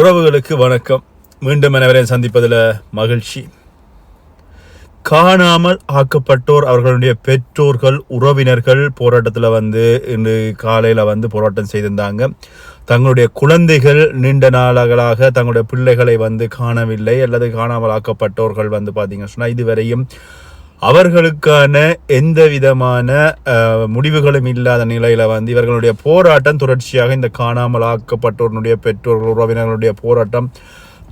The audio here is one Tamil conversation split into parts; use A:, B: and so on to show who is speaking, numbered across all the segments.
A: உறவுகளுக்கு வணக்கம் மீண்டும் அனைவரையும் சந்திப்பதில் மகிழ்ச்சி காணாமல் ஆக்கப்பட்டோர் அவர்களுடைய பெற்றோர்கள் உறவினர்கள் போராட்டத்தில் வந்து இன்று காலையில் வந்து போராட்டம் செய்திருந்தாங்க தங்களுடைய குழந்தைகள் நீண்ட நாளாக தங்களுடைய பிள்ளைகளை வந்து காணவில்லை அல்லது காணாமல் ஆக்கப்பட்டோர்கள் வந்து பார்த்தீங்கன்னா சொன்னால் இதுவரையும் அவர்களுக்கான எந்த விதமான முடிவுகளும் இல்லாத நிலையில் வந்து இவர்களுடைய போராட்டம் தொடர்ச்சியாக இந்த காணாமல் ஆக்கப்பட்டோருடைய பெற்றோர்கள் உறவினர்களுடைய போராட்டம்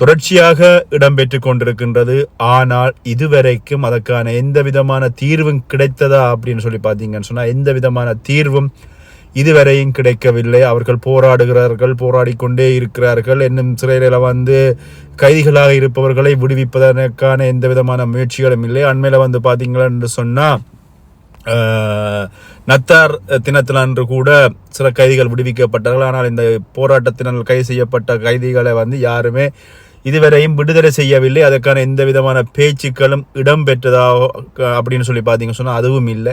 A: தொடர்ச்சியாக இடம்பெற்று கொண்டிருக்கின்றது ஆனால் இதுவரைக்கும் அதற்கான எந்த விதமான தீர்வும் கிடைத்ததா அப்படின்னு சொல்லி பார்த்தீங்கன்னு சொன்னால் எந்த விதமான தீர்வும் இதுவரையும் கிடைக்கவில்லை அவர்கள் போராடுகிறார்கள் போராடி கொண்டே இருக்கிறார்கள் இன்னும் சிறையில் வந்து கைதிகளாக இருப்பவர்களை விடுவிப்பதற்கான எந்த விதமான முயற்சிகளும் இல்லை அண்மையில் வந்து பார்த்தீங்களா என்று சொன்னால் நத்தார் தினத்தில் அன்று கூட சில கைதிகள் விடுவிக்கப்பட்டார்கள் ஆனால் இந்த போராட்டத்தினால் கைது செய்யப்பட்ட கைதிகளை வந்து யாருமே இதுவரையும் விடுதலை செய்யவில்லை அதற்கான எந்த விதமான பேச்சுக்களும் இடம்பெற்றதாக அப்படின்னு சொல்லி பார்த்தீங்க சொன்னால் அதுவும் இல்லை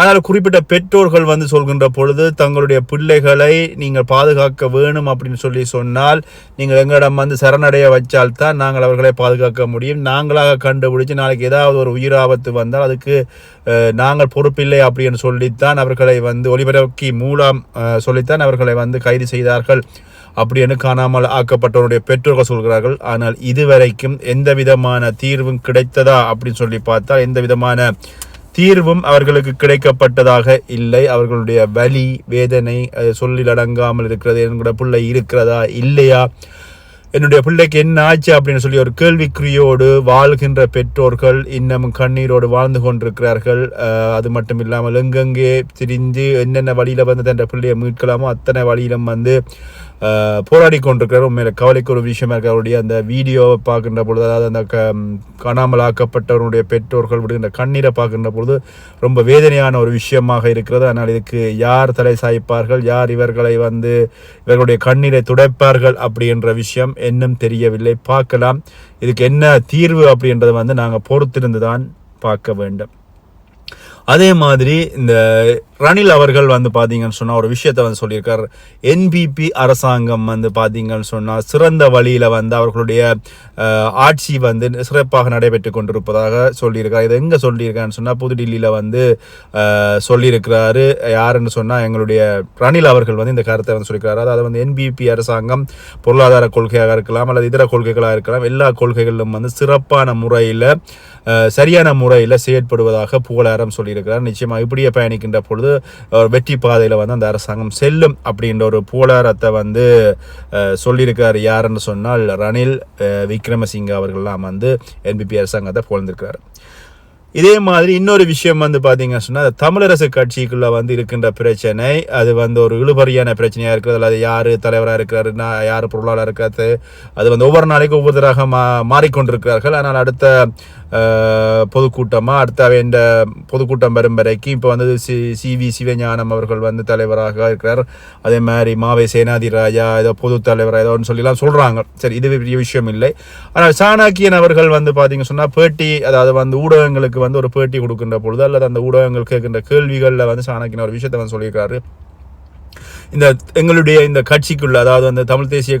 A: ஆனால் குறிப்பிட்ட பெற்றோர்கள் வந்து சொல்கின்ற பொழுது தங்களுடைய பிள்ளைகளை நீங்கள் பாதுகாக்க வேணும் அப்படின்னு சொல்லி சொன்னால் நீங்கள் எங்களிடம் வந்து சரணடைய வச்சால்தான் நாங்கள் அவர்களை பாதுகாக்க முடியும் நாங்களாக கண்டுபிடிச்சு நாளைக்கு ஏதாவது ஒரு உயிராபத்து வந்தால் அதுக்கு நாங்கள் பொறுப்பில்லை அப்படின்னு சொல்லித்தான் அவர்களை வந்து ஒலிபரப்பி மூலம் சொல்லித்தான் அவர்களை வந்து கைது செய்தார்கள் அப்படின்னு காணாமல் ஆக்கப்பட்டவருடைய பெற்றோர்கள் சொல்கிறார்கள் ஆனால் இதுவரைக்கும் எந்த விதமான தீர்வும் கிடைத்ததா அப்படின்னு சொல்லி பார்த்தால் எந்த விதமான தீர்வும் அவர்களுக்கு கிடைக்கப்பட்டதாக இல்லை அவர்களுடைய வலி வேதனை சொல்லில் அடங்காமல் இருக்கிறது என்னோட பிள்ளை இருக்கிறதா இல்லையா என்னுடைய பிள்ளைக்கு என்ன ஆச்சு அப்படின்னு சொல்லி ஒரு கேள்விக்குறியோடு வாழ்கின்ற பெற்றோர்கள் இன்னமும் கண்ணீரோடு வாழ்ந்து கொண்டிருக்கிறார்கள் அது மட்டும் இல்லாமல் எங்கெங்கே திரிஞ்சு என்னென்ன வழியில் வந்து தன்னுடைய பிள்ளையை மீட்கலாமோ அத்தனை வழியிலும் வந்து போராடி கொண்டிருக்கிறார் உண்மையில் கவலைக்கு ஒரு விஷயமா இருக்க அவருடைய அந்த வீடியோவை பார்க்கின்ற பொழுது அதாவது அந்த க காணாமல் ஆக்கப்பட்டவருடைய பெற்றோர்கள் விடுகின்ற கண்ணீரை பார்க்கின்ற பொழுது ரொம்ப வேதனையான ஒரு விஷயமாக இருக்கிறது ஆனால் இதுக்கு யார் தலை சாய்ப்பார்கள் யார் இவர்களை வந்து இவர்களுடைய கண்ணீரை துடைப்பார்கள் அப்படின்ற விஷயம் இன்னும் தெரியவில்லை பார்க்கலாம் இதுக்கு என்ன தீர்வு அப்படின்றத வந்து நாங்கள் பொறுத்திருந்து தான் பார்க்க வேண்டும் அதே மாதிரி இந்த ரணில் அவர்கள் வந்து பார்த்தீங்கன்னு சொன்னால் ஒரு விஷயத்தை வந்து சொல்லியிருக்கார் என்பிபி அரசாங்கம் வந்து பார்த்தீங்கன்னு சொன்னால் சிறந்த வழியில் வந்து அவர்களுடைய ஆட்சி வந்து சிறப்பாக நடைபெற்று கொண்டிருப்பதாக சொல்லியிருக்கார் இதை எங்கே சொல்லியிருக்காருன்னு சொன்னால் புதுடில்லியில் வந்து சொல்லியிருக்கிறாரு யாருன்னு சொன்னால் எங்களுடைய ரணில் அவர்கள் வந்து இந்த கருத்தை வந்து சொல்லியிருக்காரு அதாவது வந்து என்பிபி அரசாங்கம் பொருளாதார கொள்கையாக இருக்கலாம் அல்லது இதர கொள்கைகளாக இருக்கலாம் எல்லா கொள்கைகளிலும் வந்து சிறப்பான முறையில் சரியான முறையில் செயற்படுவதாக புகழாரம் சொல்லியிருக்கிறார் நிச்சயமாக இப்படியே பயணிக்கின்ற பொழுது ஒரு வெற்றி பாதையில் வந்து அந்த அரசாங்கம் செல்லும் அப்படின்ற ஒரு பூலாரத்தை வந்து சொல்லியிருக்கார் யாருன்னு சொன்னால் ரணில் விக்ரமசிங்க அவர்கள்லாம் வந்து என்பிபி அரசாங்கத்தை புகழ்ந்திருக்கிறார் இதே மாதிரி இன்னொரு விஷயம் வந்து பார்த்தீங்க சொன்னால் தமிழரசு கட்சிக்குள்ளே வந்து இருக்கின்ற பிரச்சனை அது வந்து ஒரு இழுபறியான பிரச்சனையாக இருக்கிறது அல்லது யார் தலைவராக இருக்கிறாரு நான் யார் பொருளாளர் இருக்கிறது அது வந்து ஒவ்வொரு நாளைக்கும் ஒவ்வொருத்தராக மா மாறிக்கொண்டிருக்கிறார்கள் ஆனால் அடுத்த பொதுக்கூட்டமாக அடுத்த வேண்ட பொதுக்கூட்டம் வரும் வரைக்கும் இப்போ வந்து சி சி வி சிவஞானம் அவர்கள் வந்து தலைவராக இருக்கிறார் அதே மாதிரி மாவை சேனாதிராஜா ஏதோ பொது தலைவராக ஏதோ சொல்லிலாம் சொல்கிறாங்க சரி இது பெரிய விஷயம் இல்லை ஆனால் சாணாக்கியன் அவர்கள் வந்து பார்த்தீங்க சொன்னால் பேட்டி அதாவது வந்து ஊடகங்களுக்கு வந்து ஒரு பேட்டி கொடுக்கின்ற பொழுது அல்லது அந்த ஊடகங்கள் கேட்கின்ற கேள்விகளில் வந்து சாணக்கின ஒரு விஷயத்தை வந்து சொல்லியிருக்காரு இந்த எங்களுடைய இந்த கட்சிக்குள்ள அதாவது அந்த தமிழ் தேசிய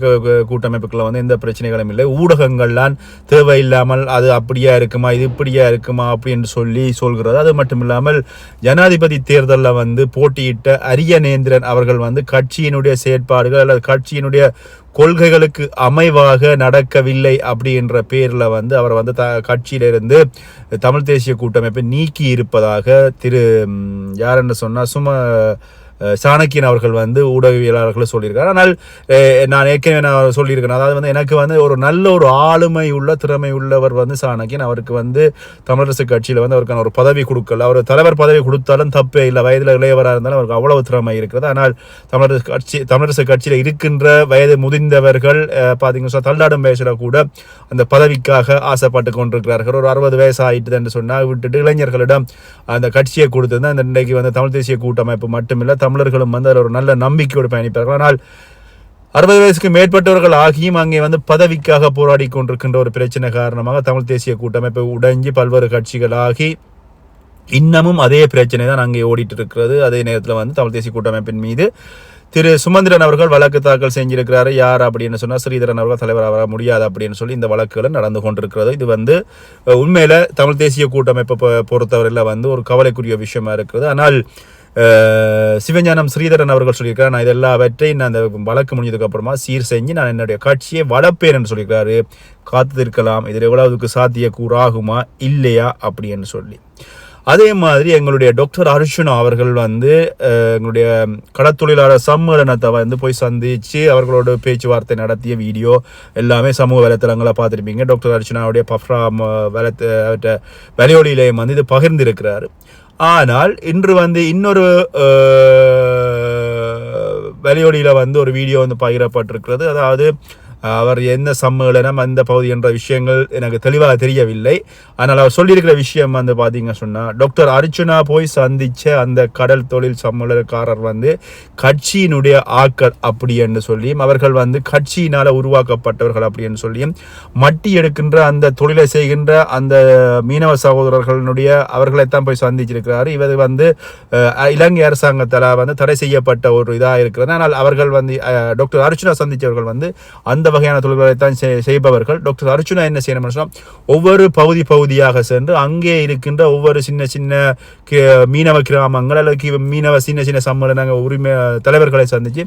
A: கூட்டமைப்புக்குள்ள வந்து எந்த பிரச்சனைகளும் இல்லை ஊடகங்கள்லாம் தேவையில்லாமல் அது அப்படியா இருக்குமா இது இப்படியா இருக்குமா அப்படின்னு சொல்லி சொல்கிறது அது மட்டும் இல்லாமல் ஜனாதிபதி தேர்தலில் வந்து போட்டியிட்ட அரியநேந்திரன் அவர்கள் வந்து கட்சியினுடைய செயற்பாடுகள் அல்லது கட்சியினுடைய கொள்கைகளுக்கு அமைவாக நடக்கவில்லை அப்படின்ற பேரில் வந்து அவர் வந்து த கட்சியிலிருந்து தமிழ் தேசிய கூட்டமைப்பை நீக்கி இருப்பதாக திரு யார் சொன்னால் சும்மா சாணக்கியன் அவர்கள் வந்து ஊடகவியலாளர்களை சொல்லியிருக்காரு ஆனால் நான் ஏற்கனவே நான் சொல்லியிருக்கேன் அதாவது வந்து எனக்கு வந்து ஒரு நல்ல ஒரு ஆளுமை உள்ள திறமை உள்ளவர் வந்து சாணக்கியன் அவருக்கு வந்து தமிழரசு கட்சியில் வந்து அவருக்கான ஒரு பதவி கொடுக்கல அவர் தலைவர் பதவி கொடுத்தாலும் தப்பே இல்லை வயதில் இளையவராக இருந்தாலும் அவருக்கு அவ்வளவு திறமை இருக்கிறது ஆனால் தமிழரசு கட்சி தமிழரசு கட்சியில் இருக்கின்ற வயது முதிர்ந்தவர்கள் பார்த்தீங்கன்னா தள்ளாடும் வயசில் கூட அந்த பதவிக்காக ஆசைப்பட்டு கொண்டிருக்கிறார்கள் ஒரு அறுபது வயசு ஆயிட்டு என்று சொன்னால் விட்டுட்டு இளைஞர்களிடம் அந்த கட்சியை கொடுத்தது அந்த இன்றைக்கு வந்து தமிழ் தேசிய கூட்டமைப்பு மட்டுமில்லை தமிழர்களும் வந்து அதில் ஒரு நல்ல நம்பிக்கையோடு பயணிப்பார்கள் ஆனால் அறுபது வயசுக்கு மேற்பட்டவர்கள் ஆகியும் அங்கே வந்து பதவிக்காக போராடி கொண்டிருக்கின்ற ஒரு பிரச்சனை காரணமாக தமிழ் தேசிய கூட்டமைப்பு உடைஞ்சி பல்வேறு கட்சிகள் ஆகி இன்னமும் அதே பிரச்சனை தான் அங்கே ஓடிட்டு இருக்கிறது அதே நேரத்தில் வந்து தமிழ் தேசிய கூட்டமைப்பின் மீது திரு சுமந்திரன் அவர்கள் வழக்கு தாக்கல் செஞ்சிருக்கிறாரு யார் அப்படின்னு சொன்னால் ஸ்ரீதரன் அவர்கள் தலைவர் வர முடியாது அப்படின்னு சொல்லி இந்த வழக்குகள் நடந்து கொண்டிருக்கிறது இது வந்து உண்மையில் தமிழ் தேசிய கூட்டமைப்பை பொறுத்தவரையில் வந்து ஒரு கவலைக்குரிய விஷயமா இருக்கிறது ஆனால் சிவஞானம் ஸ்ரீதரன் அவர்கள் சொல்லியிருக்கார் நான் இதெல்லாம் அவற்றையும் நான் அந்த வழக்கு முடிஞ்சதுக்கப்புறமா சீர் செஞ்சு நான் என்னுடைய காட்சியை வளர்ப்பேன் சொல்லியிருக்காரு காத்திருக்கலாம் இதில் எவ்வளவுக்கு சாத்திய கூறாகுமா இல்லையா அப்படின்னு சொல்லி அதே மாதிரி எங்களுடைய டாக்டர் அர்ஜுனா அவர்கள் வந்து எங்களுடைய கடத்தொழிலாளர் சம்மேளனத்தை வந்து போய் சந்தித்து அவர்களோட பேச்சுவார்த்தை நடத்திய வீடியோ எல்லாமே சமூக வலைத்தளங்களை பார்த்துருப்பீங்க டாக்டர் அர்ஜுனாவுடைய பஃப்ரா வலை அவற்ற வலையொலியிலையும் வந்து இது பகிர்ந்திருக்கிறாரு ஆனால் இன்று வந்து இன்னொரு வெளியொலியில் வந்து ஒரு வீடியோ வந்து பகிரப்பட்டிருக்கிறது அதாவது அவர் என்ன சம்மேளனம் அந்த பகுதி என்ற விஷயங்கள் எனக்கு தெளிவாக தெரியவில்லை ஆனால் அவர் சொல்லியிருக்கிற விஷயம் வந்து பார்த்தீங்க சொன்னால் டாக்டர் அர்ஜுனா போய் சந்தித்த அந்த கடல் தொழில் சம்மேளனக்காரர் வந்து கட்சியினுடைய ஆக்கள் அப்படி என்று சொல்லியும் அவர்கள் வந்து கட்சியினால் உருவாக்கப்பட்டவர்கள் அப்படின்னு சொல்லியும் மட்டி எடுக்கின்ற அந்த தொழிலை செய்கின்ற அந்த மீனவ சகோதரர்களுடைய அவர்களைத்தான் போய் சந்திச்சிருக்கிறார் இவர் வந்து இலங்கை அரசாங்கத்தால் வந்து தடை செய்யப்பட்ட ஒரு இதாக இருக்கிறது ஆனால் அவர்கள் வந்து டாக்டர் அர்ஜுனா சந்தித்தவர்கள் வந்து அந்த வகையான தொழில்களை தான் செய் செய்பவர்கள் டாக்டர் அர்ஜுனா என்ன செய்யணும்னு சொன்னால் ஒவ்வொரு பகுதி பகுதியாக சென்று அங்கே இருக்கின்ற ஒவ்வொரு சின்ன சின்ன மீனவ கிராமங்கள் அல்லது மீனவ சின்ன சின்ன சம்மேளனங்கள் உரிமை தலைவர்களை சந்தித்து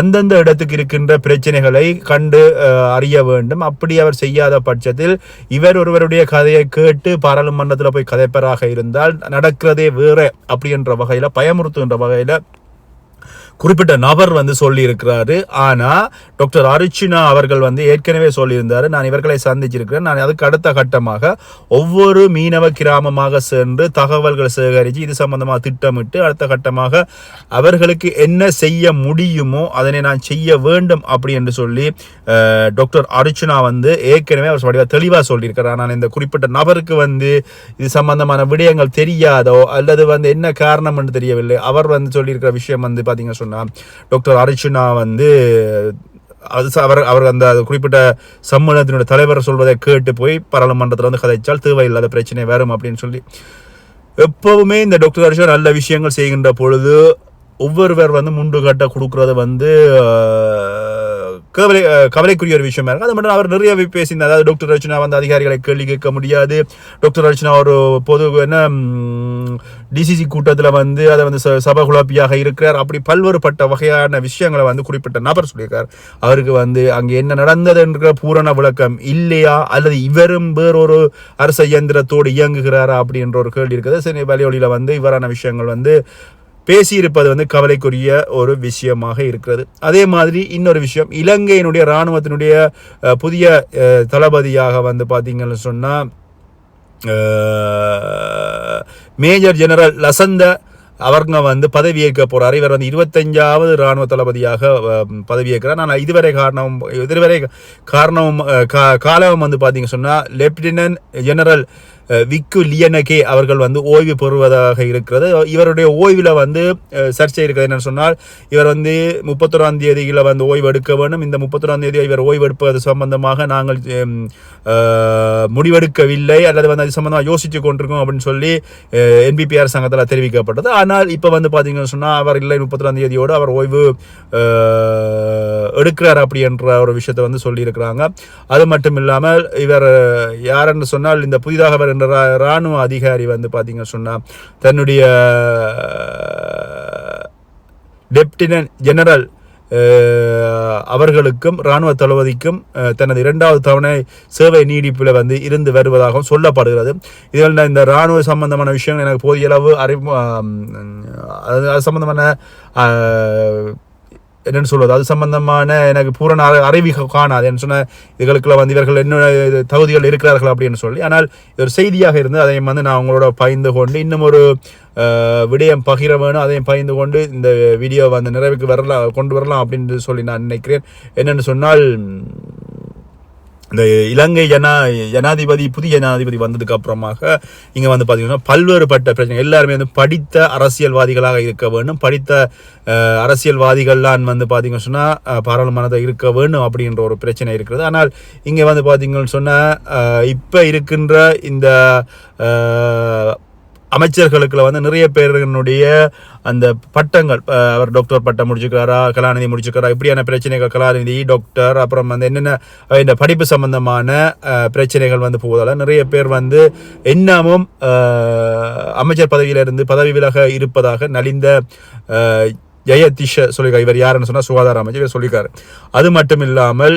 A: அந்தந்த இடத்துக்கு இருக்கின்ற பிரச்சனைகளை கண்டு அறிய வேண்டும் அப்படி அவர் செய்யாத பட்சத்தில் இவர் ஒருவருடைய கதையை கேட்டு பாராளுமன்றத்தில் போய் கதைப்பராக இருந்தால் நடக்கிறதே வேற அப்படி என்ற வகையில் பயமுறுத்துகின்ற வகையில் குறிப்பிட்ட நபர் வந்து சொல்லியிருக்கிறாரு ஆனால் டாக்டர் அருச்சினா அவர்கள் வந்து ஏற்கனவே சொல்லியிருந்தார் நான் இவர்களை சந்திச்சிருக்கிறேன் நான் அதுக்கு அடுத்த கட்டமாக ஒவ்வொரு மீனவ கிராமமாக சென்று தகவல்கள் சேகரித்து இது சம்பந்தமாக திட்டமிட்டு அடுத்த கட்டமாக அவர்களுக்கு என்ன செய்ய முடியுமோ அதனை நான் செய்ய வேண்டும் அப்படி என்று சொல்லி டாக்டர் அருச்சினா வந்து ஏற்கனவே அவர் சொல்லி தெளிவாக சொல்லியிருக்கிறார் ஆனால் இந்த குறிப்பிட்ட நபருக்கு வந்து இது சம்பந்தமான விடயங்கள் தெரியாதோ அல்லது வந்து என்ன காரணம் என்று தெரியவில்லை அவர் வந்து சொல்லியிருக்கிற விஷயம் வந்து பார்த்தீங்கன்னா பார்த்திங்கன்னா டாக்டர் அர்ச்சனா வந்து அது அவர் அவர் அந்த குறிப்பிட்ட சம்மேளனத்தினுடைய தலைவர் சொல்வதை கேட்டு போய் பாராளுமன்றத்தில் வந்து கதைச்சால் இல்லாத பிரச்சனை வரும் அப்படின்னு சொல்லி எப்போவுமே இந்த டாக்டர் அரிஷா நல்ல விஷயங்கள் செய்கின்ற பொழுது ஒவ்வொருவர் வந்து முண்டு கட்ட கொடுக்குறது வந்து கவலை கவலைக்குரிய ஒரு விஷயமா இருக்குது அது மட்டும் அவர் நிறைய பேசியிருந்தார் அதாவது டாக்டர் ரச்சனா வந்து அதிகாரிகளை கேள்வி கேட்க முடியாது டாக்டர் ரச்சனா ஒரு பொது என்ன டிசிசி கூட்டத்தில் வந்து அதை வந்து சபை குழப்பியாக இருக்கிறார் அப்படி பல்வேறுபட்ட வகையான விஷயங்களை வந்து குறிப்பிட்ட நபர் சொல்லியிருக்கார் அவருக்கு வந்து அங்கே என்ன நடந்தது என்ற பூரண விளக்கம் இல்லையா அல்லது இவரும் வேறொரு அரச இயந்திரத்தோடு இயங்குகிறாரா அப்படின்ற ஒரு கேள்வி இருக்குது சரி வலியொலியில் வந்து இவரான விஷயங்கள் வந்து பேசியிருப்பது வந்து கவலைக்குரிய ஒரு விஷயமாக இருக்கிறது அதே மாதிரி இன்னொரு விஷயம் இலங்கையினுடைய இராணுவத்தினுடைய புதிய தளபதியாக வந்து பார்த்தீங்கன்னு சொன்னால் மேஜர் ஜெனரல் லசந்த அவங்க வந்து பதவியேற்க போகிறார் இவர் வந்து இருபத்தஞ்சாவது இராணுவ தளபதியாக பதவியேற்கிறார் ஆனால் இதுவரை காரணம் இதுவரை காரணம் காலமும் வந்து பார்த்தீங்க சொன்னால் லெப்டினன்ட் ஜெனரல் விக்கு லியனகே அவர்கள் வந்து ஓய்வு பெறுவதாக இருக்கிறது இவருடைய ஓய்வில் வந்து சர்ச்சை இருக்கிறது என்னென்னு சொன்னால் இவர் வந்து முப்பத்தொராம் தேதியில் வந்து ஓய்வு எடுக்க வேண்டும் இந்த முப்பத்தொராம் தேதியை இவர் ஓய்வு எடுப்பது சம்பந்தமாக நாங்கள் முடிவெடுக்கவில்லை அல்லது வந்து அது சம்பந்தமாக யோசித்து கொண்டிருக்கோம் அப்படின்னு சொல்லி என்பிபிஆர் சங்கத்தில் தெரிவிக்கப்பட்டது ஆனால் இப்போ வந்து பார்த்தீங்கன்னு சொன்னால் அவர் இல்லை முப்பத்தொராம் தேதியோடு அவர் ஓய்வு எடுக்கிறார் அப்படி என்ற ஒரு விஷயத்தை வந்து சொல்லியிருக்கிறாங்க அது மட்டும் இல்லாமல் இவர் யாருன்னு சொன்னால் இந்த புதிதாக அவர் இருக்கின்ற இராணுவ அதிகாரி வந்து பார்த்திங்க சொன்னால் தன்னுடைய லெப்டினன்ட் ஜெனரல் அவர்களுக்கும் இராணுவ தளபதிக்கும் தனது இரண்டாவது தவணை சேவை நீடிப்பில் வந்து இருந்து வருவதாகவும் சொல்லப்படுகிறது இதில் இந்த இராணுவ சம்பந்தமான விஷயங்கள் எனக்கு போதிய அளவு அறி அது சம்பந்தமான என்னென்னு சொல்வது அது சம்பந்தமான எனக்கு பூரண அறிவிக காணாது என்று சொன்ன இதுகளுக்குள்ள வந்து இவர்கள் என்ன தகுதிகள் இருக்கிறார்கள் அப்படின்னு சொல்லி ஆனால் இது ஒரு செய்தியாக இருந்து அதையும் வந்து நான் உங்களோட பயந்து கொண்டு இன்னும் ஒரு விடயம் பகிர வேணும் அதையும் பயந்து கொண்டு இந்த வீடியோவை அந்த நிறைவுக்கு வரலாம் கொண்டு வரலாம் அப்படின்னு சொல்லி நான் நினைக்கிறேன் என்னென்னு சொன்னால் இந்த இலங்கை ஜனா ஜனாதிபதி புதிய ஜனாதிபதி வந்ததுக்கு அப்புறமாக இங்கே வந்து பார்த்தீங்கன்னா பல்வேறுபட்ட பிரச்சனை எல்லாருமே வந்து படித்த அரசியல்வாதிகளாக இருக்க வேண்டும் படித்த அரசியல்வாதிகள்லாம் வந்து பார்த்தீங்கன்னு சொன்னால் பாராளுமன்றத்தை இருக்க வேண்டும் அப்படின்ற ஒரு பிரச்சனை இருக்கிறது ஆனால் இங்கே வந்து பார்த்தீங்கன்னு சொன்னால் இப்போ இருக்கின்ற இந்த அமைச்சர்களுக்குல வந்து நிறைய பேருடைய அந்த பட்டங்கள் அவர் டாக்டர் பட்டம் முடிச்சுக்கிறாரா கலாநிதி முடிச்சுக்கிறாரா இப்படியான பிரச்சனைகள் கலாநிதி டாக்டர் அப்புறம் வந்து என்னென்ன இந்த படிப்பு சம்பந்தமான பிரச்சனைகள் வந்து போவதால் நிறைய பேர் வந்து இன்னமும் அமைச்சர் பதவியிலிருந்து பதவி விலக இருப்பதாக நலிந்த ஜெயதிஷ சொல்லியிருக்காரு இவர் யாருன்னு சொன்னால் சுகாதார அமைச்சர் சொல்லியிருக்காரு அது மட்டும் இல்லாமல்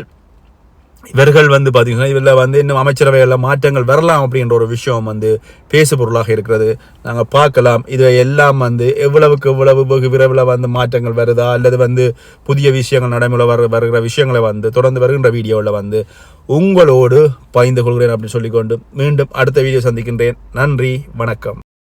A: இவர்கள் வந்து பார்த்தீங்கன்னா இதில் வந்து இன்னும் அமைச்சரவையில் மாற்றங்கள் வரலாம் அப்படின்ற ஒரு விஷயம் வந்து பேசு பொருளாக இருக்கிறது நாங்கள் பார்க்கலாம் இதை எல்லாம் வந்து எவ்வளவுக்கு எவ்வளவு வெகு விரைவில் வந்து மாற்றங்கள் வருதா அல்லது வந்து புதிய விஷயங்கள் நடைமுறை வர வருகிற விஷயங்களை வந்து தொடர்ந்து வருகின்ற வீடியோவில் வந்து உங்களோடு பகிர்ந்து கொள்கிறேன் அப்படின்னு சொல்லிக்கொண்டு மீண்டும் அடுத்த வீடியோ சந்திக்கின்றேன் நன்றி வணக்கம்